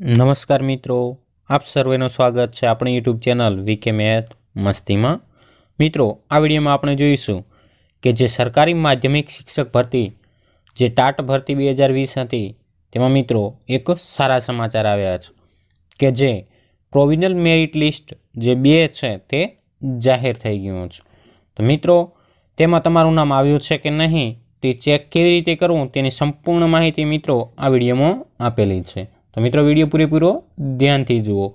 નમસ્કાર મિત્રો, આપ સર્વેનું સ્વાગત છે આપણી યુટ્યુબ ચેનલ વીકે મેથ મસ્તીમાં. મિત્રો, આ વિડીયોમાં આપણે જોઈશું કે જે સરકારી માધ્યમિક શિક્ષક ભરતી, જે ટાટ ભરતી બે હજાર વીસ હતી, તેમાં મિત્રો એક સારા સમાચાર આવ્યા છે કે જે પ્રોવિઝનલ મેરિટ લિસ્ટ જે બે છે તે જાહેર થઈ ગયું છે. તો મિત્રો, તેમાં તમારું નામ આવ્યું છે કે નહીં, તે ચેક કેવી રીતે કરવું તેની સંપૂર્ણ માહિતી મિત્રો આ વિડીયોમાં આપેલી છે. તો મિત્રો વીડિયો પૂરેપૂરો ધ્યાનથી જુઓ.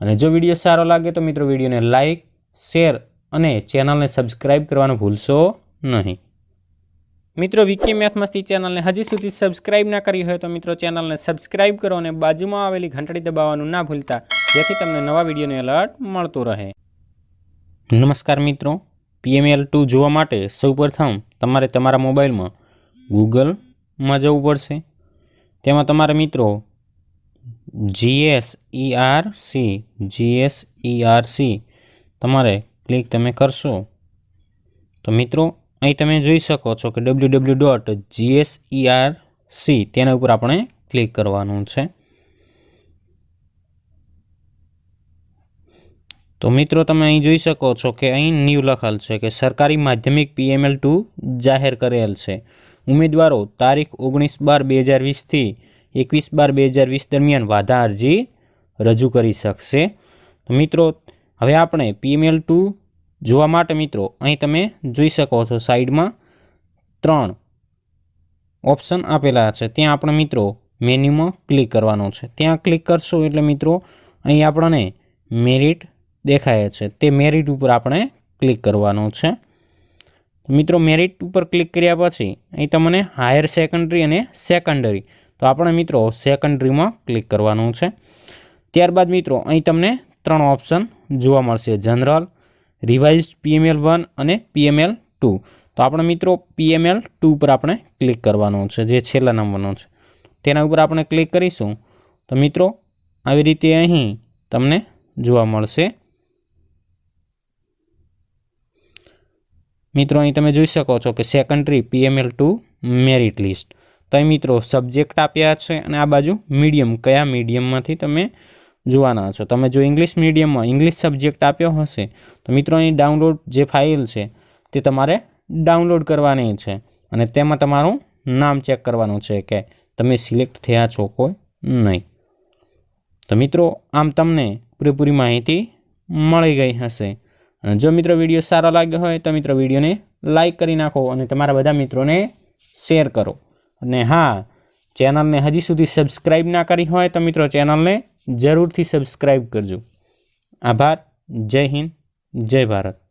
અને જો વીડિયો સારો લાગે તો મિત્રો વિડીયોને લાઇક શેર અને ચેનલને સબસ્ક્રાઇબ કરવાનું ભૂલશો નહીં. મિત્રો વિકી મેથ ચેનલને હજી સુધી સબસ્ક્રાઇબ ના કરી હોય તો મિત્રો ચેનલને સબસ્ક્રાઇબ કરો અને બાજુમાં આવેલી ઘંટડી દબાવવાનું ના ભૂલતા, જેથી તમને નવા વિડીયોનું એલર્ટ મળતું રહે. નમસ્કાર મિત્રો. પીએમએલ ટુ જોવા માટે સૌપ્રથમ તમારે તમારા મોબાઈલમાં ગૂગલમાં જવું પડશે. તેમાં તમારા મિત્રો GS GSERC C GS ER તમારે ક્લિક તમે કરશો. તો મિત્રો, અહીં તમે જોઈ શકો છો કે ડબલ્યુ ડબલ્યુ ડોટ જીએસઈઆરસી તેના ઉપર આપણે ક્લિક કરવાનું છે. તો મિત્રો, તમે અહીં જોઈ શકો છો કે અહીં ન્યૂ લખેલ છે કે સરકારી માધ્યમિક પીએમએલ ટુ જાહેર કરેલ છે. ઉમેદવારો તારીખ ઓગણીસ બાર બે હજાર વીસથી એકવીસ બાર બે હજાર વીસ દરમિયાન વાધા અરજી રજૂ કરી શકશે. તો મિત્રો, હવે આપણે પીએમએલ ટુ જોવા માટે મિત્રો, અહીં તમે જોઈ શકો છો સાઈડમાં ત્રણ ઓપ્શન આપેલા છે. ત્યાં આપણે મિત્રો મેન્યુમાં ક્લિક કરવાનું છે. ત્યાં ક્લિક કરશો એટલે મિત્રો, અહીં આપણને મેરિટ દેખાય છે. તે મેરિટ ઉપર આપણે ક્લિક કરવાનું છે. મિત્રો, મેરિટ ઉપર ક્લિક કર્યા પછી અહીં તમને હાયર સેકન્ડરી અને સેકન્ડરી તો આપણે મિત્રો સેકન્ડરીમાં ક્લિક કરવાનું છે. ત્યારબાદ મિત્રો, અહીં તમને ત્રણ ઓપ્શન જોવા મળશે. જનરલ રિવાઇઝડ પીએમએલ વન અને પીએમએલ ટુ તો આપણે મિત્રો પીએમએલ ટુ પર આપણે ક્લિક કરવાનું છે, જે છેલ્લા નંબરનો છે. તેના ઉપર આપણે ક્લિક કરીશું. તો મિત્રો, આવી રીતે અહીં તમને જોવા મળશે. મિત્રો, અહીં તમે જોઈ શકો છો કે secondary PML two merit list તો મિત્રો સબ્જેક્ટ આપ્યા છે અને આ બાજુ મીડિયમ કયા મીડિયમમાંથી તમે જોવાના છો? તમે જો ઇંગ્લિશ મીડિયમમાં ઇંગ્લિશ સબ્જેક્ટ આપ્યો હશે, તો મિત્રો અહીં ડાઉનલોડ જે ફાઇલ છે, તે તમારે ડાઉનલોડ કરવાની છે. અને તેમાં તમારું નામ ચેક કરવાનું છે કે તમે સિલેક્ટ થયા છો કોઈ નહીં. તો મિત્રો, આમ તમને પૂરેપૂરી માહિતી મળી ગઈ હશે. અને જો મિત્રો વીડિયો સારો લાગ્યો હોય, તો મિત્રો વિડીયોને લાઇક કરી નાખો અને તમારા બધા મિત્રોને શેર કરો. અને હા, ચેનલને હજી સુધી સબસ્ક્રાઈબ ના કરી હોય તો મિત્રો ચેનલને જરૂરથી સબસ્ક્રાઈબ કરજો. આભાર. જય હિન્દ. જય ભારત.